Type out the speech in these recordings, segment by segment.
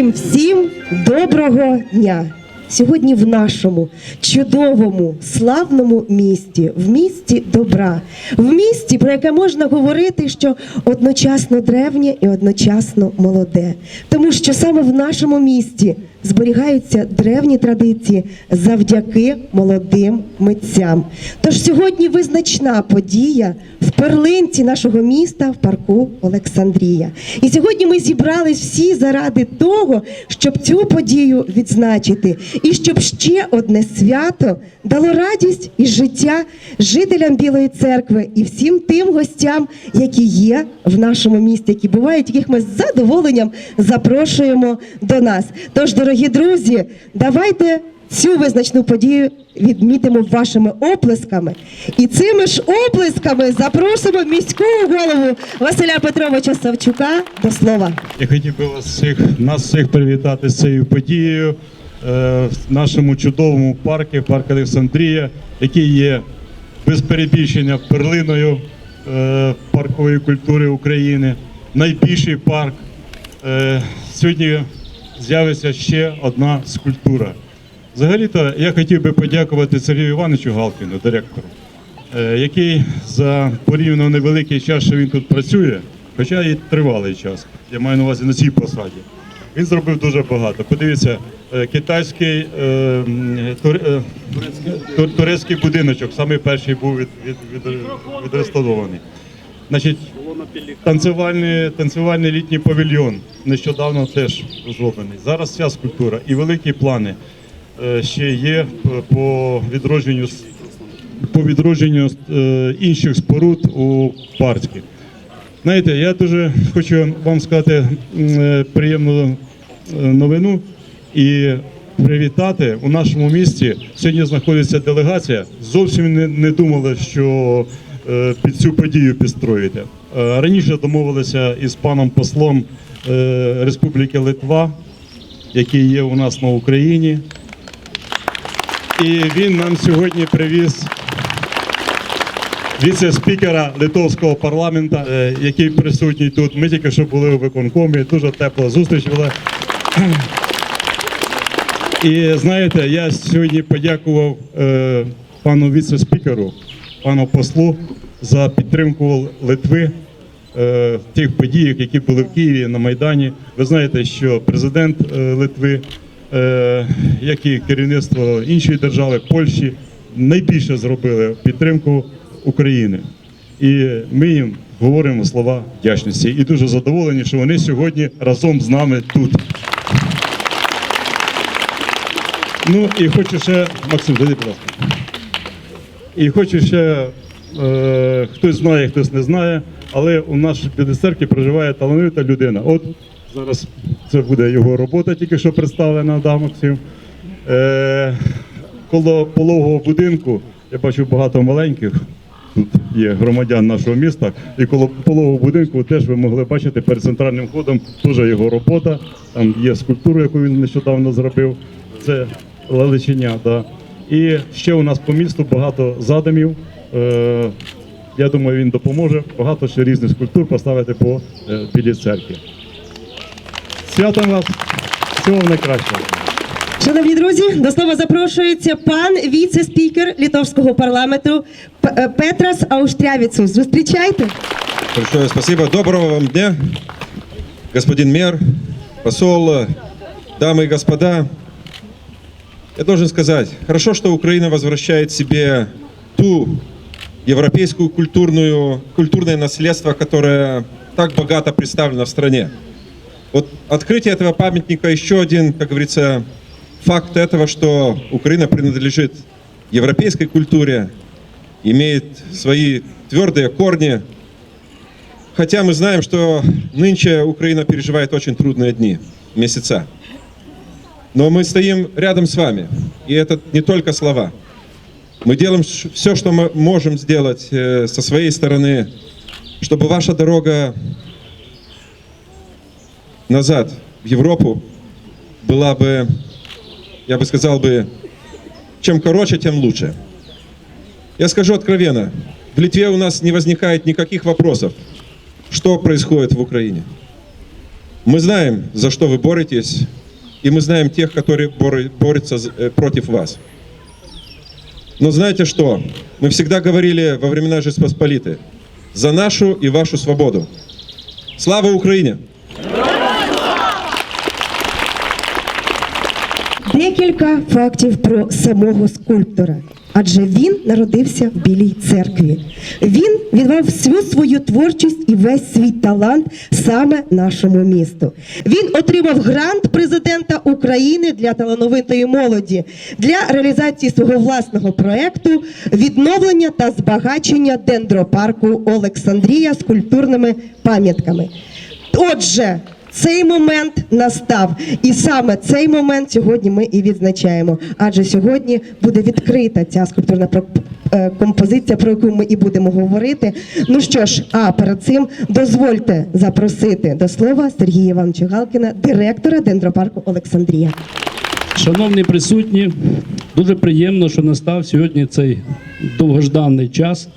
Всім, всім доброго дня! Сьогодні в нашому чудовому, славному місті, в місті добра, в місті, про яке можна говорити, що одночасно древнє і одночасно молоде. Тому що саме в нашому місті зберігаються древні традиції завдяки молодим митцям. Тож сьогодні визначна подія перлинці нашого міста в парку Олександрія. І сьогодні ми зібрались всі заради того, щоб цю подію відзначити, і щоб ще одне свято дало радість і життя жителям Білої церкви і всім тим гостям, які є в нашому місті, які бувають, яких ми з задоволенням запрошуємо до нас. Тож, дорогі друзі, давайте цю визначну подію відмітимо вашими оплесками. І цими ж оплесками запросимо міського голову Василя Петровича Савчука до слова. Я хотів би вас всіх, нас всіх привітати з цією подією е, в нашому чудовому парку, парк Олександрія, який є без перебільшення перлиною е, паркової культури України, найбільший парк. Е, сьогодні з'явиться ще одна скульптура. Взагалі-то я хотів би подякувати Сергію Івановичу Галкіну, директору, е, який за порівняно невеликий час, що він тут працює, хоча і тривалий час, я маю на увазі на цій посаді. Він зробив дуже багато. Подивіться, е, китайський е, тур- тур- турецький будиночок, самий перший був від, від, від, відреставрований. Значить, танцювальний, танцювальний літній павільйон нещодавно теж зроблений. Зараз ця скульптура і великі плани ще є по відродженню по відродженню е, інших споруд у парку. Знаєте, я дуже хочу вам сказати е, приємну е, новину і привітати у нашому місті. Сьогодні знаходиться делегація. Зовсім не, не думали, що е, під цю подію підстроїте. Е, Раніше домовилися із паном послом е, Республіки Литва, який є у нас на Україні. І він нам сьогодні привіз віце-спікера литовського парламенту, е, який присутній тут. Ми тільки що були у виконкомі, дуже тепла зустріч була. І знаєте, я сьогодні подякував е, пану віце-спікеру, пану послу за підтримку Литви е, в тих подіях, які були в Києві на Майдані. Ви знаєте, що президент е, Литви, як і керівництво іншої держави, Польщі, найбільше зробили підтримку України. І ми їм говоримо слова вдячності. І дуже задоволені, що вони сьогодні разом з нами тут. Ну і хочу ще, Максим, дойди, будь ласка. І хочу ще, е, хтось знає, хтось не знає, але у нашій церкві проживає талановита людина. От зараз це буде його робота, тільки що представлена, да, Максим. Е, коло пологового будинку я бачу багато маленьких. Тут є громадян нашого міста, і коло пологового будинку теж ви могли бачити перед центральним входом теж його робота. Там є скульптура, яку він нещодавно зробив. Це лелечення. Да. І ще у нас по місту багато задумів. Е, я думаю, він допоможе багато ще різних скульптур поставити по е, білій церкві. Святом вас! Всього найкращого! Шановні друзі, до слова запрошується пан віце-спікер литовського парламенту П- е, Петрас Ауштрявіцус. Зустрічайте. Большое спасибо. Доброго вам дня, господин мэр, посол, дамы и господа. Я должен сказать, хорошо, что Украина возвращает себе ту европейскую культурную, культурное наследство, которое так богато представлено в стране. Вот открытие этого памятника еще один, как говорится, факт этого, что Украина принадлежит европейской культуре, имеет свои твердые корни, Хотя мы знаем, что нынче Украина переживает очень трудные дни, месяца. Но мы стоим рядом с вами. И это не только слова. Мы делаем все, что мы можем сделать э, со своей стороны, чтобы ваша дорога назад в Европу была бы, я бы сказал бы, чем короче, тем лучше. Я скажу откровенно, в Литве у нас не возникает никаких вопросов, что происходит в Украине. Мы знаем, за что вы боретесь, и мы знаем тех, которые борются э, против вас. Но знаете что? Мы всегда говорили во времена Жеспосполитой за нашу и вашу свободу. Слава Украине! Декілька фактів про самого скульптора. Адже він народився в Білій церкві. Він віддав всю свою творчість і весь свій талант саме нашому місту. Він отримав грант президента України для талановитої молоді для реалізації свого власного проекту відновлення та збагачення дендропарку Олександрія з культурними пам'ятками. Отже, цей момент настав, і саме цей момент сьогодні ми і відзначаємо. Адже сьогодні буде відкрита ця скульптурна е, композиція, про яку ми і будемо говорити. Ну що ж, а перед цим дозвольте запросити до слова Сергія Івановича Галкіна, директора дендропарку Олександрія. Шановні присутні, дуже приємно, що настав сьогодні цей довгожданий час,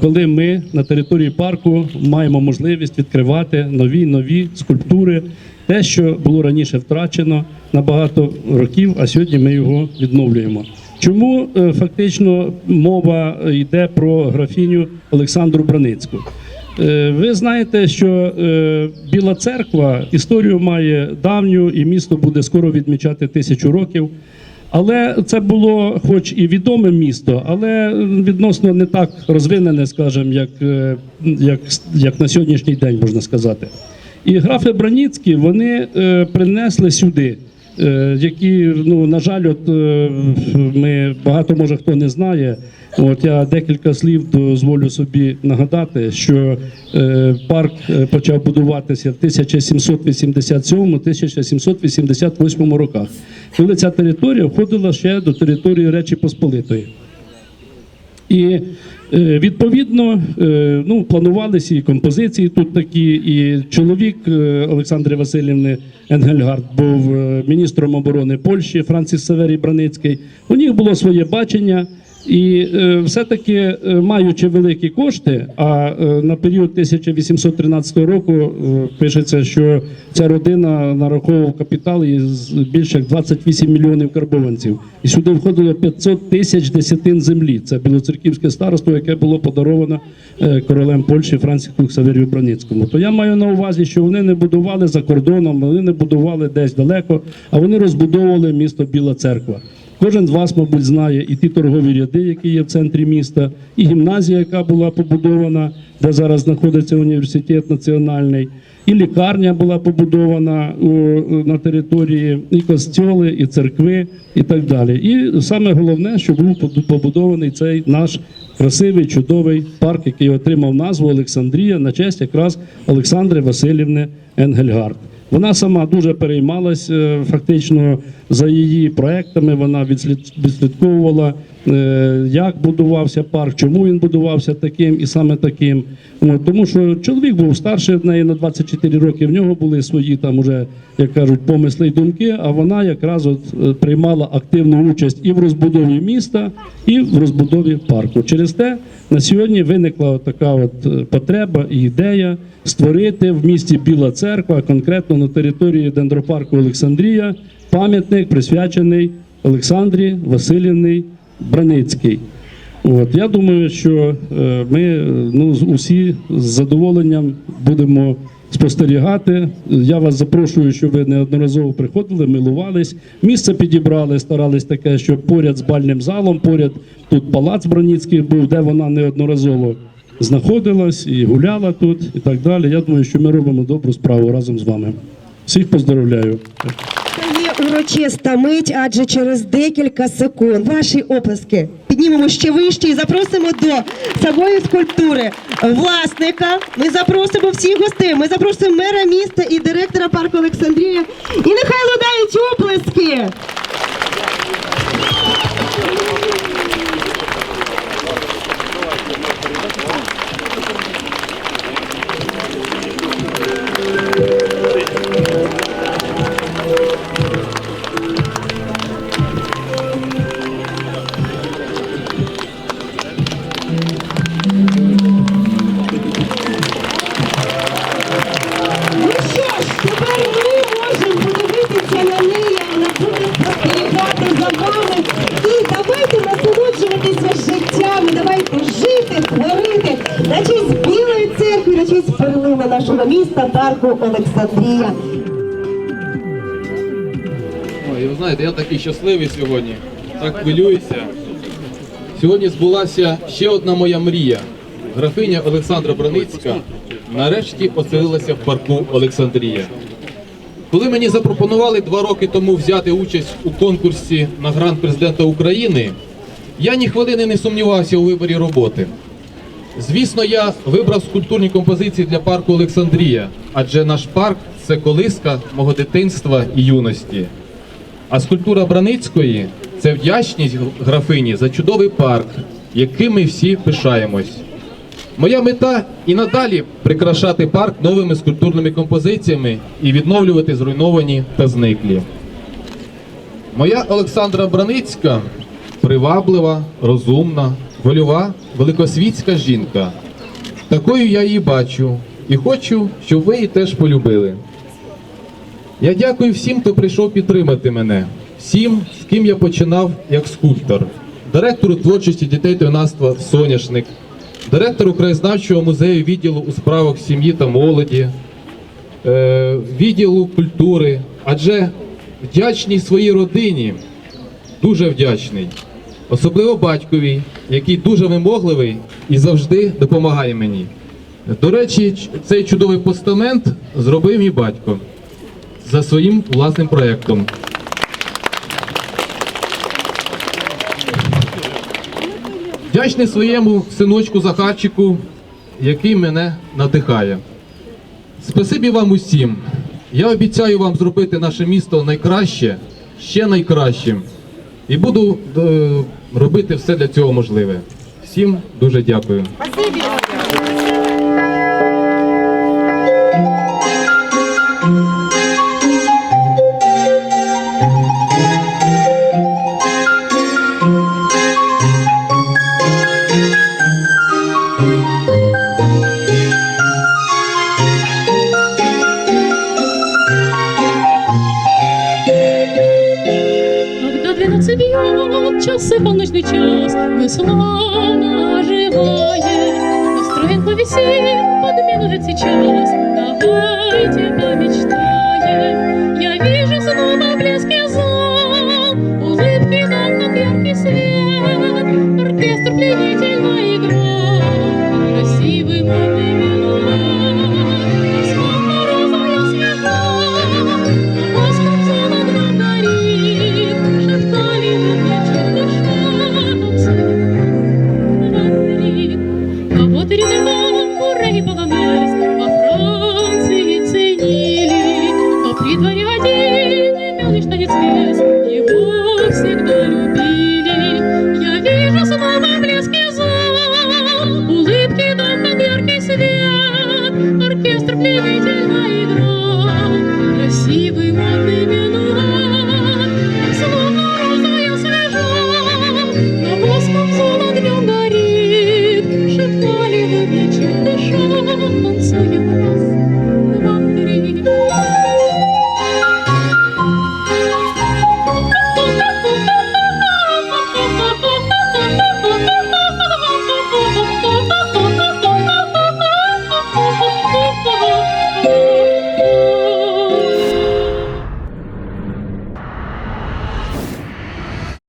коли ми на території парку маємо можливість відкривати нові нові скульптури, те, що було раніше втрачено на багато років, а сьогодні ми його відновлюємо. Чому е, фактично мова йде про графіню Олександру Браницьку? Е, Ви знаєте, що е, Біла церква історію має давню, і місто буде скоро відмічати тисячу років. Але це було, хоч і відоме місто, але відносно не так розвинене, скажімо, як, е, як, як на сьогоднішній день можна сказати. І графи Браніцькі вони е, принесли сюди які, ну на жаль, от е, ми багато може хто не знає. От я декілька слів дозволю собі нагадати, що е, парк е, почав будуватися в 1787-1788 роках, коли ця територія входила ще до території Речі Посполитої. І е, відповідно е, ну, планувалися і композиції тут такі. І чоловік е, Олександри Васильівни Енгельгард був міністром оборони Польщі Франціс Саверій Браницький. У них було своє бачення. І е, все-таки, е, маючи великі кошти, а е, на період 1813 року пишеться, що ця родина нараховував капітал із більше як 28 мільйонів карбованців. І сюди входило 500 тисяч десятин землі. Це білоцерківське староство, яке було подаровано королем Польщі Франциску Ксаверію Браницькому. То я маю на увазі, що вони не будували за кордоном, вони не будували десь далеко, а вони розбудовували місто Біла Церква. Кожен з вас, мабуть, знає і ті торгові ряди, які є в центрі міста, і гімназія, яка була побудована, де зараз знаходиться університет національний, і лікарня була побудована на території, і костьоли, і церкви, і так далі. І саме головне, що був побудований цей наш красивий чудовий парк, який отримав назву Олександрія на честь якраз Олександри Васильівни Енгельгард. Вона сама дуже переймалась е, фактично за її проектами. Вона відслідковувала, е, як будувався парк, чому він будувався таким і саме таким. Тому що чоловік був старший в неї на 24 роки. В нього були свої там уже, як кажуть, помисли й думки. А вона якраз от е, приймала активну участь і в розбудові міста, і в розбудові парку. Через те на сьогодні виникла от така от е, потреба і ідея створити в місті Біла Церква, конкретно на території дендропарку Олександрія, пам'ятник присвячений Олександрі Васильівні Браницькій. От я думаю, що е, ми ну усі з задоволенням будемо спостерігати. Я вас запрошую, щоб ви неодноразово приходили, милувались. Місце підібрали, старались таке, щоб поряд з бальним залом, поряд тут палац Броніцький був, де вона неодноразово знаходилась і гуляла тут, і так далі. Я думаю, що ми робимо добру справу разом з вами. Всіх поздоровляю. Урочиста мить, адже через декілька секунд ваші оплески піднімемо ще вище і запросимо до самої скульптури власника. Ми запросимо всіх гостей. Ми запросимо мера міста і директора парку Олександрія. І нехай лунають оплески. Міста парку Олександрія. Ой, ви знаєте, я такий щасливий сьогодні. Так хвилююся. Сьогодні збулася ще одна моя мрія. Графиня Олександра Броницька нарешті оселилася в парку Олександрія. Коли мені запропонували два роки тому взяти участь у конкурсі на грант президента України, я ні хвилини не сумнівався у виборі роботи. Звісно, я вибрав скульптурні композиції для парку Олександрія, адже наш парк це колиска мого дитинства і юності. А скульптура Браницької це вдячність графині за чудовий парк, яким ми всі пишаємось. Моя мета і надалі прикрашати парк новими скульптурними композиціями і відновлювати зруйновані та зниклі. Моя Олександра Браницька приваблива, розумна, вольова, великосвітська жінка. Такою я її бачу. І хочу, щоб ви її теж полюбили. Я дякую всім, хто прийшов підтримати мене, всім, з ким я починав як скульптор, директору творчості дітей та юнацтва Соняшник, директору краєзнавчого музею відділу у справах сім'ї та молоді, е, відділу культури, адже вдячний своїй родині, дуже вдячний, особливо батькові, який дуже вимогливий і завжди допомагає мені. До речі, цей чудовий постамент зробив мій батько за своїм власним проєктом. Вдячний своєму синочку Захарчику, який мене надихає. Спасибі вам усім. Я обіцяю вам зробити наше місто найкраще, ще найкращим. І буду е, робити все для цього можливе. Всім дуже дякую. Час, Весна оживает, Настроен повесим, подмигнуть сейчас, Давайте помечтаем.